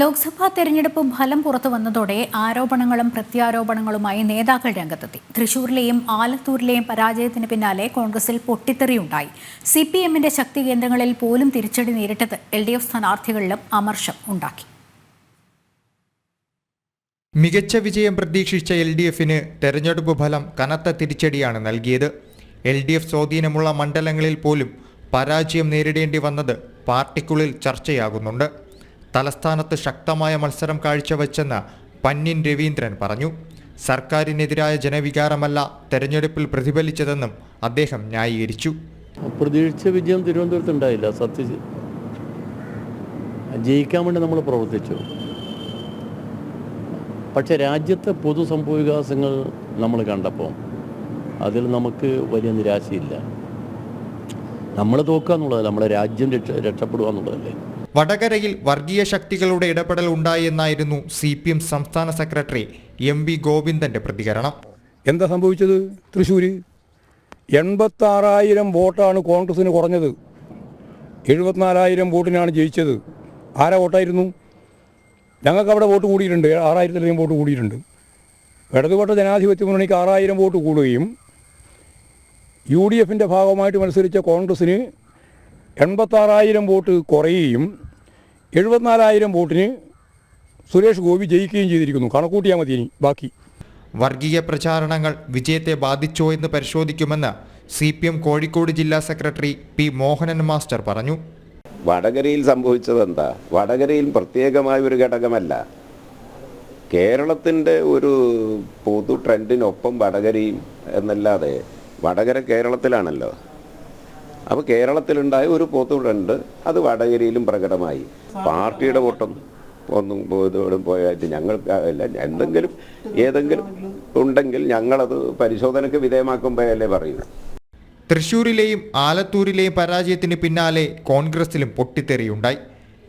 ലോക്സഭാ തെരഞ്ഞെടുപ്പ് ഫലം പുറത്തു വന്നതോടെ ആരോപണങ്ങളും പ്രത്യാരോപണങ്ങളുമായി നേതാക്കൾ രംഗത്തെത്തി. തൃശൂരിലെയും ആലത്തൂരിലെയും പരാജയത്തിന് പിന്നാലെ കോൺഗ്രസിൽ പൊട്ടിത്തെറിയുണ്ടായി. സി പി എമ്മിന്റെ ശക്തി കേന്ദ്രങ്ങളിൽ പോലും തിരിച്ചടി നേരിട്ടത് എൽ ഡി എഫ് സ്ഥാനാർത്ഥികളിലും അമർഷം ഉണ്ടാക്കി. മികച്ച വിജയം പ്രതീക്ഷിച്ച എൽ ഡി എഫിന് തെരഞ്ഞെടുപ്പ് ഫലം കനത്ത തിരിച്ചടിയാണ് നൽകിയത്. എൽ ഡി എഫ് സ്വാധീനമുള്ള മണ്ഡലങ്ങളിൽ പോലും പരാജയം നേരിടേണ്ടി വന്നത് പാർട്ടിക്കുള്ളിൽ ചർച്ചയാകുന്നുണ്ട്. തലസ്ഥാനത്ത് ശക്തമായ മത്സരം കാഴ്ചവെച്ചെന്ന് പന്നിൻ രവീന്ദ്രൻ പറഞ്ഞു. സർക്കാരിനെതിരായ ജനവികാരമല്ല തെരഞ്ഞെടുപ്പിൽ പ്രതിഫലിച്ചതെന്നും അദ്ദേഹം ന്യായീകരിച്ചു. പ്രതീക്ഷിച്ച വിജയം തിരുവനന്തപുരത്ത് ഉണ്ടായില്ല. സത്യ ജയിക്കാൻ വേണ്ടി നമ്മൾ പ്രവർത്തിച്ചു. പക്ഷേ രാജ്യത്തെ പൊതു സംഭവവികാസങ്ങൾ നമ്മൾ കണ്ടപ്പോൾ അതിൽ നമുക്ക് വലിയ നിരാശയില്ല. നമ്മൾ തോക്കുക എന്നുള്ളതല്ല നമ്മളെ രാജ്യം രക്ഷ രക്ഷപ്പെടുക എന്നുള്ളതല്ലേ വടകരയിൽ വർഗീയ ശക്തികളുടെ ഇടപെടൽ ഉണ്ടായെന്നായിരുന്നു സി പി എം സംസ്ഥാന സെക്രട്ടറി എം വി ഗോവിന്ദന്റെ പ്രതികരണം. എന്താ സംഭവിച്ചത് തൃശ്ശൂർ എൺപത്താറായിരം വോട്ടാണ് കോൺഗ്രസിന് കുറഞ്ഞത്. എഴുപത്തിനാലായിരം വോട്ടിനാണ് ജയിച്ചത്. ആരാ വോട്ടായിരുന്നു? ഞങ്ങൾക്ക് അവിടെ വോട്ട് കൂടിയിട്ടുണ്ട്. ആറായിരത്തിലധികം വോട്ട് കൂടിയിട്ടുണ്ട്. ഇടതുപക്ഷ ജനാധിപത്യ മുന്നണിക്ക് ആറായിരം വോട്ട് കൂടുകയും യു ഡി എഫിന്റെ ഭാഗമായിട്ട് മത്സരിച്ച കോൺഗ്രസ്സിന് എൺപത്താറായിരം വോട്ട് കുറയുകയും എഴുപത്തിനാലായിരം വോട്ടിന് സുരേഷ് ഗോപി ജയിക്കുകയും ചെയ്തിരിക്കുന്നു. കണക്കൂട്ടിയാൽ മതി ഇനി ബാക്കി. വർഗീയ പ്രചാരണങ്ങൾ വിജയത്തെ ബാധിച്ചോ എന്ന് പരിശോധിക്കുമെന്ന് സി പി എം കോഴിക്കോട് ജില്ലാ സെക്രട്ടറി പി മോഹനൻ മാസ്റ്റർ പറഞ്ഞു. വടകരയിൽ സംഭവിച്ചത് എന്താ വടകരയിൽ പ്രത്യേകമായ ഒരു ഘടകമല്ല. കേരളത്തിന്റെ ഒരു പൊതു ട്രെൻഡിനൊപ്പം വടകരയും എന്നല്ലാതെ വടകര കേരളത്തിലാണല്ലോ. അപ്പോൾ കേരളത്തിലുണ്ടായ ഒരു പോത്തുണ്ട് അത് വടകരയിലും പ്രകടമായി. പാർട്ടിയുടെ വോട്ടം. ഒന്നും പോയതോടും പോയായിട്ട് ഞങ്ങൾക്ക് അല്ല എന്തെങ്കിലും ഏതെങ്കിലും ഉണ്ടെങ്കിൽ ഞങ്ങളത് പരിശോധനയ്ക്ക് വിധേയമാക്കുമ്പോഴല്ലേ പറയൂ. തൃശൂരിലെയും ആലത്തൂരിലെയും പരാജയത്തിന് പിന്നാലെ കോൺഗ്രസിലും പൊട്ടിത്തെറിയുണ്ടായി.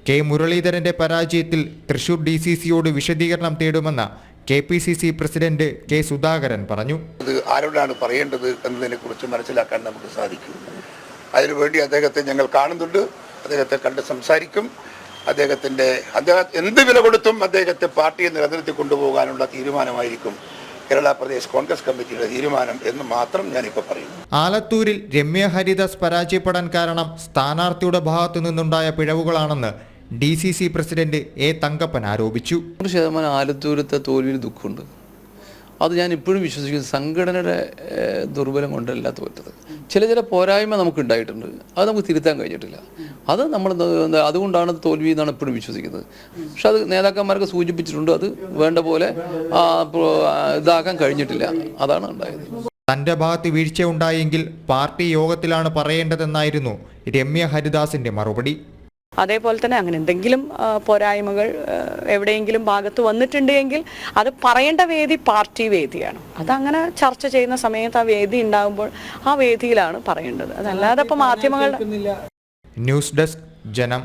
കെ മുരളീധരന്റെ പരാജയത്തിൽ തൃശൂർ ഡി സി സിയോട് വിശദീകരണം തേടുമെന്ന K P C C president K Sudhakaran പറഞ്ഞു. ഇത് ആരോടാണ് പറയേണ്ടത് എന്നതിനെ കുറിച്ച് മനസ്സിലാക്കാൻ നമുക്ക് സാധിക്കും. അതിനുവേണ്ടി അദ്ദേഹത്തെ ഞങ്ങൾ കാണുന്നുണ്ട്. അദ്ദേഹത്തെ കണ്ട് സംസാരിക്കും. അദ്ദേഹത്തിന്റെ അദ്ദേഹം എന്ത് വില കൊടുത്തും അദ്ദേഹത്തെ പാർട്ടിയെ നിലനിർത്തി കൊണ്ടുപോകാനുള്ള തീരുമാനമായിരിക്കും. കേരള പ്രദേശ് കോൺഗ്രസ് കമ്മിറ്റിയുടെ തീരുമാനം എന്ന് മാത്രം ഞാനിപ്പോൾ പറയുന്നു. ആലത്തൂരിൽ രമ്യ ഹരിദാസ് പരാജയപ്പെടാൻ കാരണം സ്ഥാനാർത്ഥിയുടെ ഭാഗത്തു നിന്നുണ്ടായ പിഴവുകളാണെന്ന് D C C president A Thankappan ആരോപിച്ചു. നൂറ് ശതമാനം ആലത്തൂരത്തെ തോൽവിയിൽ ദുഃഖമുണ്ട്. അത് ഞാൻ ഇപ്പോഴും വിശ്വസിക്കുന്നു. സംഘടനയുടെ ദുർബലം കൊണ്ടല്ല തോറ്റത് ചില ചില പോരായ്മ നമുക്ക് ഉണ്ടായിട്ടുണ്ട്. അത് നമുക്ക് തിരുത്താൻ കഴിഞ്ഞിട്ടില്ല. അത് നമ്മൾ അതുകൊണ്ടാണ് തോൽവി എന്നാണ് ഇപ്പോഴും വിശ്വസിക്കുന്നത്. പക്ഷെ അത് നേതാക്കന്മാർക്ക് സൂചിപ്പിച്ചിട്ടുണ്ട്. അത് വേണ്ട പോലെ ഇതാക്കാൻ കഴിഞ്ഞിട്ടില്ല. അതാണ് ഉണ്ടായത്. തന്റെ ഭാഗത്ത് വീഴ്ച ഉണ്ടായെങ്കിൽ പാർട്ടി യോഗത്തിലാണ് പറയേണ്ടതെന്നായിരുന്നു രമ്യ ഹരിദാസിന്റെ മറുപടി. അതേപോലെ തന്നെ അങ്ങനെ എന്തെങ്കിലും പോരായ്മകൾ എവിടെയെങ്കിലും ഭാഗത്ത് വന്നിട്ടുണ്ട് എങ്കിൽ അത് പറയേണ്ട വേദി പാർട്ടി വേദിയാണ്. അതങ്ങനെ ചർച്ച ചെയ്യുന്ന സമയത്ത് ആ വേദി ഉണ്ടാകുമ്പോൾ ആ വേദിയിലാണ് പറയേണ്ടത്. അതല്ലാതെ ഇപ്പോൾ മാധ്യമങ്ങളുടെ ന്യൂസ് ഡെസ്ക് ജനം.